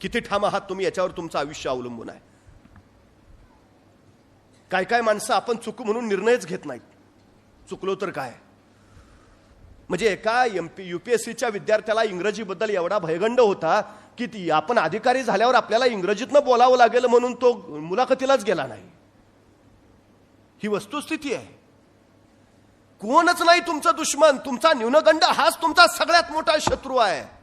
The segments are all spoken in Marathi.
किती ठाम आहात तुम्ही याच्यावर तुमचं आयुष्य अवलंबून आहे. काय काय माणसं आपण चुक म्हणून निर्णयच घेत नाहीत. चुकलो तर काय? म्हणजे एका M P U P S सीच्या विद्यार्थ्याला इंग्रजीबद्दल एवढा भयगंड होता की ती आपण अधिकारी झाल्यावर आपल्याला इंग्रजीतनं बोलावं लागेल म्हणून तो मुलाखतीलाच गेला नाही. ही वस्तुस्थिती आहे. कोणच नाही तुमचं दुश्मन. तुमचा न्यूनगंड हाच तुमचा सगळ्यात मोठा शत्रू आहे.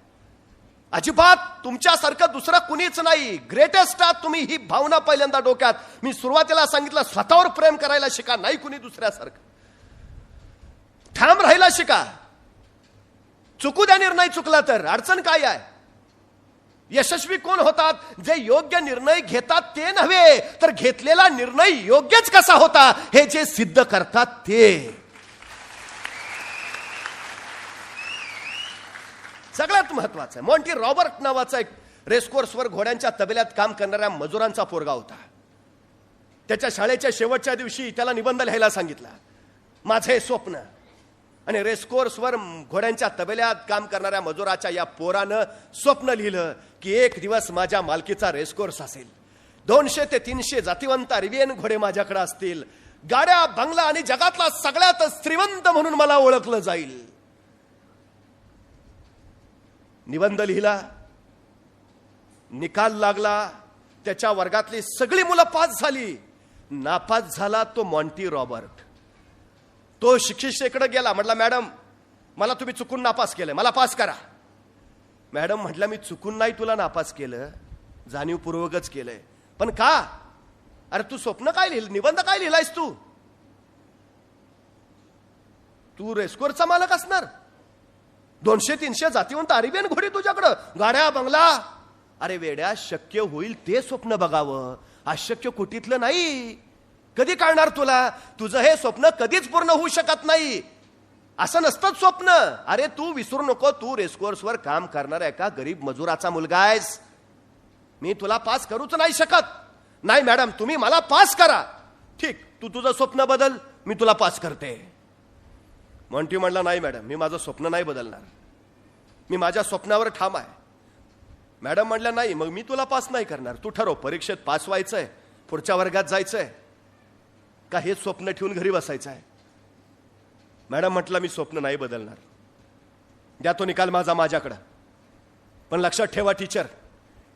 अजिबात तुमच्यासारखं दुसरं कुणीच नाही. ग्रेटेस्ट आहात तुम्ही ही भावना पहिल्यांदा डोक्यात. मी सुरुवातीला सांगितलं स्वतःवर प्रेम करायला शिका नाही कुणी दुसऱ्यासारखं. ठाम राहायला शिका. चुकू द्या निर्णय चुकला तर. अडचण काय आहे? यशस्वी कोण होतात? जे योग्य निर्णय घेतात ते नव्हे. तर घेतलेला निर्णय योग्यच कसा होता? हे जे सिद्ध करतात ते. सगळ्यात महत्वाचं आहे. मॉन्टी रॉबर्ट नावाचा एक रेसकोर्सवर घोड्यांच्या तबेल्यात काम करणाऱ्या मजुरांचा पोरगा होता. त्याच्या शाळेच्या शेवटच्या दिवशी त्याला निबंध लिहायला सांगितला. माझे स्वप्न. आणि रेसकोर्सवर घोड्यांच्या तबेल्यात काम करणाऱ्या मजुराच्या या पोरानं स्वप्न लिहिलं की एक दिवस माझ्या मालकीचा रेसकोर्स असेल. दोनशे ते तीनशे जातिवंत अरेबियन घोडे माझ्याकडे असतील. गाड्या बंगला आणि जगातला सगळ्यात श्रीमंत म्हणून मला ओळखलं जाईल. निबंध लिहिला निकाल लागला त्याच्या वर्गातली सगळी मुलं पास झाली. नापास झाला तो मॉन्टी रॉबर्ट. तो शिक्षिकेकडे गेला म्हटला मॅडम मला तुम्ही चुकून नापास केलं मला पास करा. मॅडम म्हटलं मी चुकून नाही तुला नापास केलं जाणीवपूर्वकच केलंय. पण का? अरे तू स्वप्न काय लिहिलं निबंध काय लिहिलायस तू? तू रेस्कोरचा मालक असणार. दोनशे तीनशे जातीवंत अरेबियन घोडी तुझ्याकडं. गाड्या बंगला. अरे वेड्या शक्य होईल ते स्वप्न बघावं. अशक्य कुटीतलं नाही. कधी कळणार तुला? तुझं हे स्वप्न कधीच पूर्ण होऊ शकत नाही. असं नसतंच स्वप्न. अरे तू विसरू नको तू रेसकोर्सवर काम करणारा एका गरीब मजुराचा मुलगा आहेस. मी तुला पास करूच नाही शकत. नाही मॅडम तुम्ही मला पास करा. ठीक तू तुझं स्वप्न बदल मी तुला पास करते. मॉन्टी म्हणला नाही मॅडम मी माझं स्वप्न नाही बदलणार. मी माझ्या स्वप्नावर ठाम आहे. मॅडम म्हणल्या नाही मग मी तुला पास नाही करणार. तू ठरव परीक्षेत पास व्हायचंय पुढच्या वर्गात जायचंय का हे स्वप्न ठेवून घरी बसायचं आहे मॅडम म्हटलं मी स्वप्न नाही बदलणार. द्या तो निकाल माझा माझ्याकडं. पण लक्षात ठेवा टीचर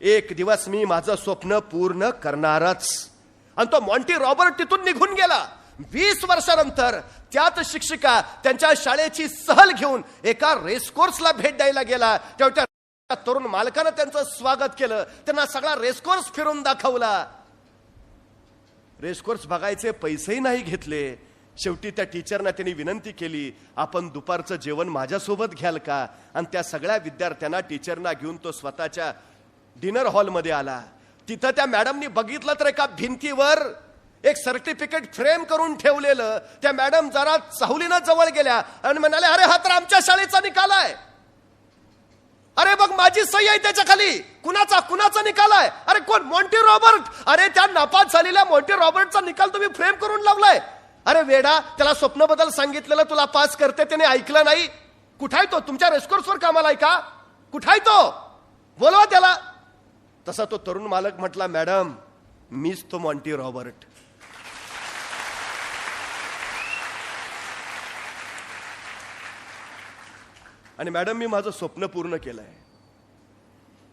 एक दिवस मी माझं स्वप्न पूर्ण करणारच. आणि तो मॉन्टी रॉबर्ट तिथून निघून गेला. वीस वर्षानंतर त्याच शिक्षिका त्यांच्या शाळेची सहल घेऊन एका रेसकोर्सला भेट द्यायला गेला. तेव्हा त्या तरुण मालकानं त्यांचं स्वागत केलं. त्यांना सगळा रेसकोर्स फिरून दाखवला. रेसकोर्स बघायचे पैसेही नाही घेतले. शेवटी त्या टीचरना त्यांनी विनंती केली आपण दुपारचं जेवण माझ्यासोबत घ्याल का? आणि त्या सगळ्या विद्यार्थ्यांना टीचरना घेऊन तो स्वतःच्या डिनर हॉलमध्ये आला. तिथं त्या मॅडमनी बघितलं तर एका भिंतीवर एक सर्टिफिकेट फ्रेम करून ठेवलेलं त्या मॅडम जरा चाहुलीनं जवळ गेल्या आणि म्हणाले अरे हा तर आमच्या शाळेचा निकाल आहे. अरे बघ माझी सही आहे त्याच्याखाली. कुणाचा कुणाचा निकाल आहे? अरे कोण? Monty Robert. अरे त्या नापास झालेल्या मॉन्टी रॉबर्टचा निकाल तुम्ही फ्रेम करून लावलाय. अरे वेडा त्याला स्वप्न बदल सांगितलेलं तुला पास करते त्याने ऐकलं नाही. कुठाय तो? तुमच्या रेस्कोर्सवर कामाला आहे का? कुठाय तो? बोलवा त्याला. तसा तो तरुण मालक म्हटला मॅडम मीच तो मॉन्टी रॉबर्ट. आणि मॅडम मी माझं स्वप्न पूर्ण केलं आहे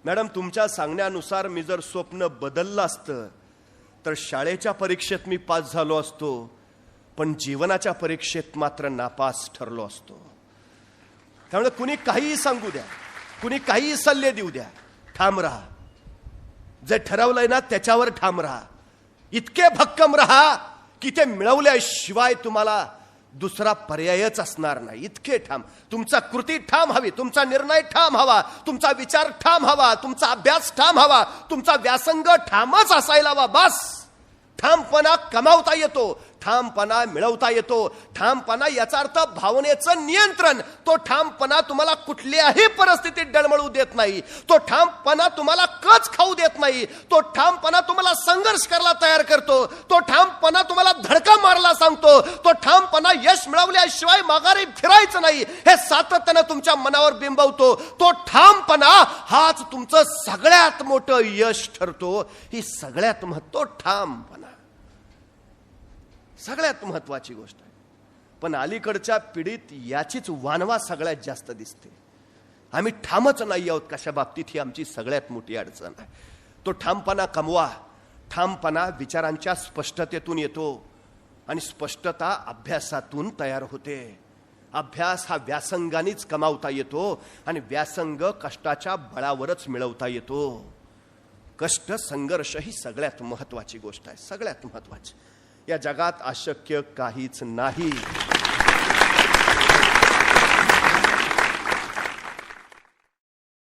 मॅडम तुमच्या सांगण्यानुसार मी जर स्वप्न बदललं असतं तर शाळेच्या परीक्षेत मी पास झालो असतो पण जीवनाच्या परीक्षेत मात्र नापास ठरलो असतो. त्यामुळे कुणी काहीही सांगू द्या कुणी काहीही सल्ले देऊ द्या ठाम राहा. जे ठरवलंय ना त्याच्यावर ठाम राहा. इतके भक्कम राहा की ते मिळवल्याशिवाय तुम्हाला दुसरा पर्यायच असणार नाही. इतके ठाम. तुमचा कृती ठाम हवी तुमचा निर्णय ठाम हवा तुमचा विचार ठाम हवा तुमचा अभ्यास ठाम हवा तुमचा व्यासंग ठामच असायला हवा बस. ठामपणा कमावता येतो. ठामपणा मिळवता येतो. ठामपणा याचा अर्थ भावनेचं नियंत्रण. तो ठामपणा तुम्हाला कुठल्याही परिस्थितीत डळमळू देत नाही. तो ठामपणा तुम्हाला कच खाऊ देत नाही. तो ठामपणा तुम्हाला संघर्ष करायला तयार करतो. तो ठामपणा तुम्हाला धडका मारला सांगतो. तो ठामपणा यश मिळवल्याशिवाय माघारी फिरायचं नाही. हे सातत्यानं तुमच्या मनावर बिंबवतो. तो ठामपणा हाच तुमचं सगळ्यात मोठं यश ठरतो. ही सगळ्यात महत्त्व ठामपणा. सगळ्यात महत्वाची गोष्ट आहे. पण अलीकडच्या पिढीत याचीच वानवा सगळ्यात जास्त दिसते. आम्ही ठामच नाही आहोत कशा बाबतीत ही आमची सगळ्यात मोठी अडचण आहे. तो ठामपणा कमवा. ठामपणा विचारांच्या स्पष्टतेतून येतो आणि स्पष्टता अभ्यासातून तयार होते. अभ्यास हा व्यासंगानेच कमावता येतो आणि व्यासंग कष्टाच्या बळावरच मिळवता येतो. कष्ट संघर्ष ही सगळ्यात महत्वाची गोष्ट आहे. सगळ्यात महत्वाची. या जगात अशक्य काहीच नाही.